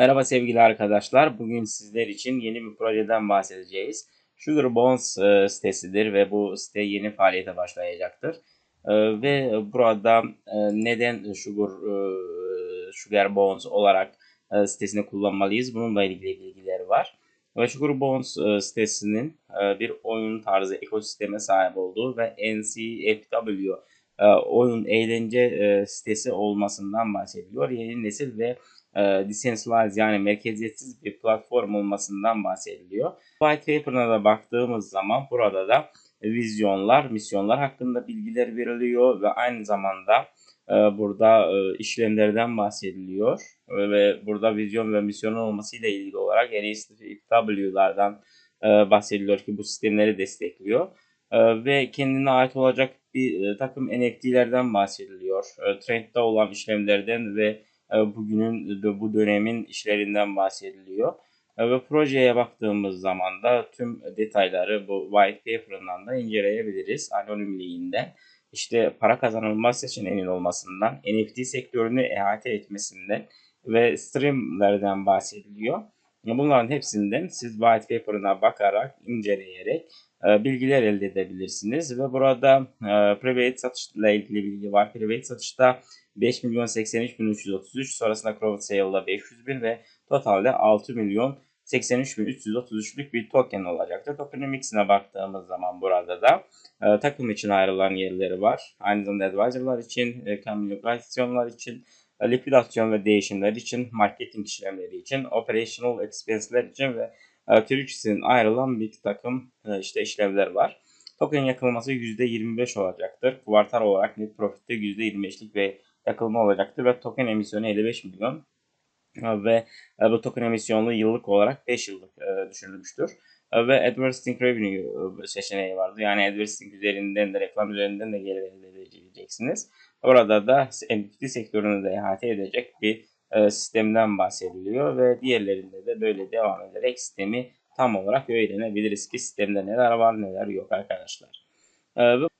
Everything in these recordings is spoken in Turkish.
Merhaba sevgili arkadaşlar. Bugün sizler için yeni bir projeden bahsedeceğiz. Sugar Bones e, sitesidir ve bu site yeni faaliyete başlayacaktır. E, ve burada e, neden Sugar e, Sugar Bones olarak e, sitesini kullanmalıyız? Bununla ilgili bilgileri var. Ve Sugar Bones e, sitesinin e, bir oyun tarzı ekosisteme sahip olduğu ve NCFW e, oyun eğlence e, sitesi olmasından bahsediyor. Yeni nesil ve e, decentralized yani merkeziyetsiz bir platform olmasından bahsediliyor. White Paper'ına da baktığımız zaman burada da vizyonlar, misyonlar hakkında bilgiler veriliyor ve aynı zamanda e, burada e, işlemlerden bahsediliyor ve burada vizyon ve misyonun olmasıyla ilgili olarak NSFW'lardan e, bahsediliyor ki bu sistemleri destekliyor e, ve kendine ait olacak bir e, takım NFT'lerden bahsediliyor. E, trendde olan işlemlerden ve bugünün ve bu dönemin işlerinden bahsediliyor. E, ve projeye baktığımız zaman da tüm detayları bu white paper'ından da inceleyebiliriz. Anonimliğinden, işte para kazanılma seçeneğinin olmasından, NFT sektörünü ihate etmesinden ve streamlerden bahsediliyor. Bunların hepsinden siz white paper'ına bakarak, inceleyerek e, bilgiler elde edebilirsiniz. Ve burada private satışla ilgili bilgi var. Private satışta 5 milyon 83 bin 333 sonrasında crowd sale'da 500 bin ve totalde 6 milyon 83 bin 333'lük bir token olacaktır. Tokenomics'ine baktığımız zaman burada da e, takım için ayrılan yerleri var. Aynı zamanda advisor'lar için, e, komünikasyonlar için, e, likvidasyon ve değişimler için, marketing işlemleri için, operational expense'ler için ve e, Türkçesinin ayrılan bir takım e, işte işlevler var. Token yakılması %25 olacaktır. Kuvartal olarak net profitte %25'lik ve yakılma olacaktır ve token emisyonu 55 milyon ve e, bu token emisyonlu yıllık olarak 5 yıllık e, düşünülmüştür. E, ve advertising revenue seçeneği vardı. Yani advertising üzerinden de reklam üzerinden de gelir elde edeceksiniz. Orada da NFT sektörünü de ihate edecek bir sistemden bahsediliyor ve diğerlerinde de böyle devam ederek sistemi tam olarak öğrenebiliriz ki sistemde neler var neler yok arkadaşlar.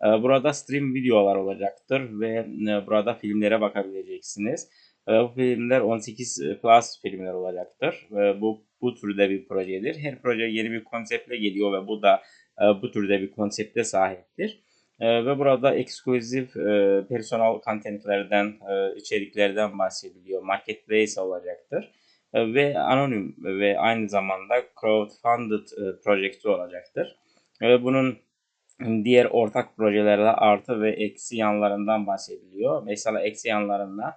Burada stream videolar olacaktır ve burada filmlere bakabileceksiniz. Bu filmler 18 plus filmler olacaktır. Bu bu türde bir projedir. Her proje yeni bir konseptle geliyor ve bu da bu türde bir konsepte sahiptir. Ve burada ekskluzif personal contentlerden, içeriklerden bahsediliyor. Marketplace olacaktır. Ve anonim ve aynı zamanda crowdfunded projesi olacaktır. Bunun diğer ortak projelerde artı ve eksi yanlarından bahsediliyor. Mesela eksi yanlarında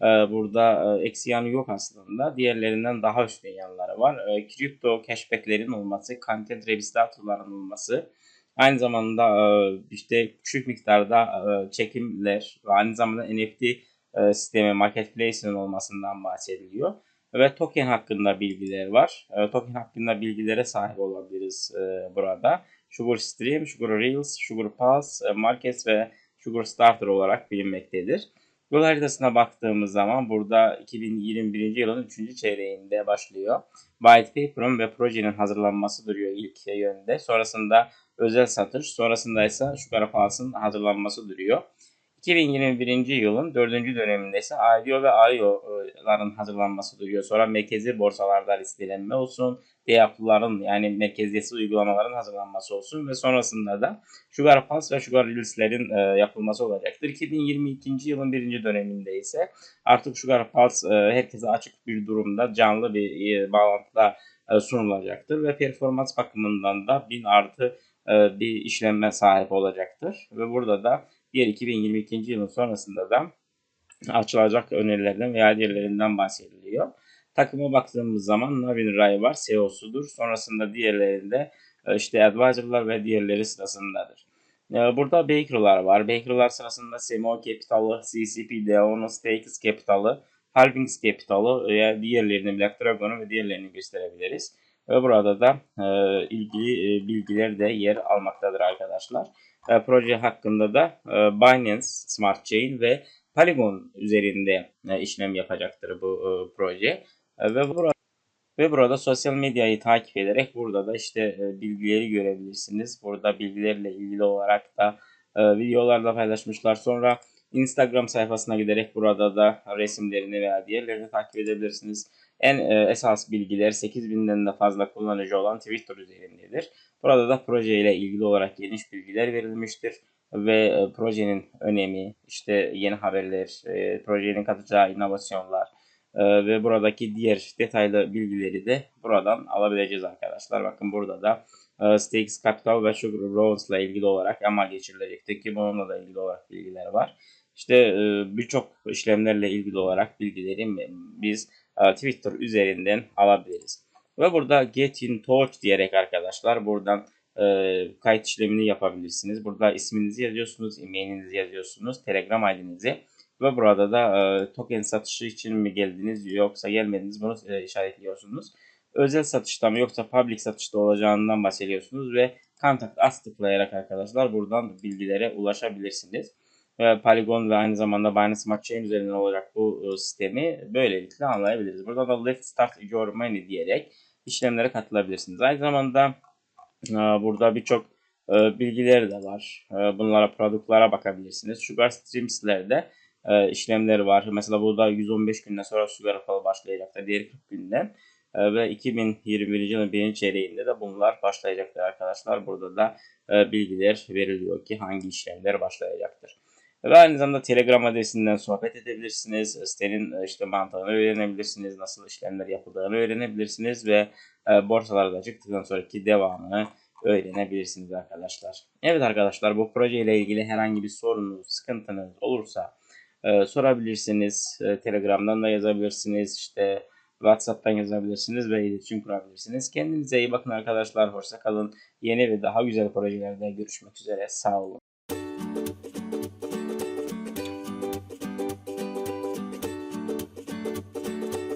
e, burada e, eksi yanı yok aslında. Diğerlerinden daha üstün yanları var. E, kripto cashbacklerin olması, content registratorların olması, aynı zamanda işte küçük miktarda çekimler ve aynı zamanda NFT sistemi marketplace'inin olmasından bahsediliyor. Ve token hakkında bilgiler var. Token hakkında bilgilere sahip olabiliriz burada. Sugar Stream, Sugar Reels, Sugar Pulse, e, Markets ve Sugar Starter olarak bilinmektedir. Yol haritasına baktığımız zaman burada 2021 yılın 3. çeyreğinde başlıyor. White Paper'ın ve projenin hazırlanması duruyor ilk yönde. Sonrasında özel satış, sonrasında ise Sugar Pulse'ın hazırlanması duruyor. 2021 yılın 4. döneminde ise IDO ve IO'ların hazırlanması duruyor. Sonra merkezi borsalarda listelenme olsun, DApp'ların yani merkeziyetsiz uygulamaların hazırlanması olsun ve sonrasında da Sugar Pass ve Sugar Reels'lerin e, yapılması olacaktır. 2022. yılın birinci döneminde ise artık Sugar Pass e, herkese açık bir durumda canlı bir e, bağlantıda e, sunulacaktır ve performans bakımından da 1000 artı bir işlenme sahip olacaktır. Ve burada da diğer 2022. yılın sonrasında da açılacak önerilerden veya diğerlerinden bahsediliyor. Takıma baktığımız zaman Navin Ray var, CEO'sudur. Sonrasında diğerlerinde e, işte advisor'lar ve diğerleri sırasındadır. E, burada Baker'lar var. Baker'lar sırasında Semo Capital'ı, CCP, Deono Stakes Capital'ı, Halvings Capital'ı veya diğerlerini Black Dragon'u ve diğerlerini gösterebiliriz. Burada da e, ilgili e, bilgiler de yer almaktadır arkadaşlar. E, proje hakkında da e, Binance Smart Chain ve Polygon üzerinde e, işlem yapacaktır bu e, proje. E, ve burada ve burada sosyal medyayı takip ederek burada da işte e, bilgileri görebilirsiniz. Burada bilgilerle ilgili olarak da e, videolarda paylaşmışlar. Sonra Instagram sayfasına giderek burada da resimlerini veya diğerlerini takip edebilirsiniz. En e, esas bilgiler 8000'den de fazla kullanıcı olan Twitter üzerindedir. Burada da proje ile ilgili olarak geniş bilgiler verilmiştir ve e, projenin önemi, işte yeni haberler, e, projenin katacağı inovasyonlar e, ve buradaki diğer detaylı bilgileri de buradan alabileceğiz arkadaşlar. Bakın burada da e, Stakes Capital ve Sugar Rounds ile ilgili olarak ama geçirilecekti ki bununla da ilgili olarak bilgiler var. İşte e, birçok işlemlerle ilgili olarak bilgileri biz Twitter üzerinden alabiliriz. Ve burada Get in Touch diyerek arkadaşlar buradan e, kayıt işlemini yapabilirsiniz. Burada isminizi yazıyorsunuz, e-mailinizi yazıyorsunuz, Telegram ID'nizi ve burada da e, token satışı için mi geldiniz yoksa gelmediniz bunu e, işaretliyorsunuz. Özel satışta mı yoksa public satışta olacağından bahsediyorsunuz ve Contact Us tıklayarak arkadaşlar buradan bilgilere ulaşabilirsiniz. Ve Polygon ve aynı zamanda Binance Smart Chain üzerinden olacak bu e, sistemi böylelikle anlayabiliriz. Burada da Let's Start Your Money diyerek işlemlere katılabilirsiniz. Aynı zamanda e, burada birçok e, bilgileri de var. Bunlara, produklara bakabilirsiniz. Sugar Streams'lerde işlemleri var. Mesela burada 115 günden sonra Sugar Apple başlayacaktır. Diğer 40 günden. E, ve 2021 yılın birinci çeyreğinde de bunlar başlayacaktır arkadaşlar. Burada da bilgiler veriliyor ki hangi işlemler başlayacaktır. Ve aynı zamanda Telegram adresinden sohbet edebilirsiniz. Sitenin e, işte mantığını öğrenebilirsiniz. Nasıl işlemler yapıldığını öğrenebilirsiniz ve e, borsalarda çıktıktan sonraki devamını öğrenebilirsiniz arkadaşlar. Evet arkadaşlar bu proje ile ilgili herhangi bir sorunuz, sıkıntınız olursa e, sorabilirsiniz. Telegram'dan da yazabilirsiniz. İşte WhatsApp'tan yazabilirsiniz ve iletişim kurabilirsiniz. Kendinize iyi bakın arkadaşlar. Hoşça kalın. Yeni ve daha güzel projelerde görüşmek üzere. Sağ olun.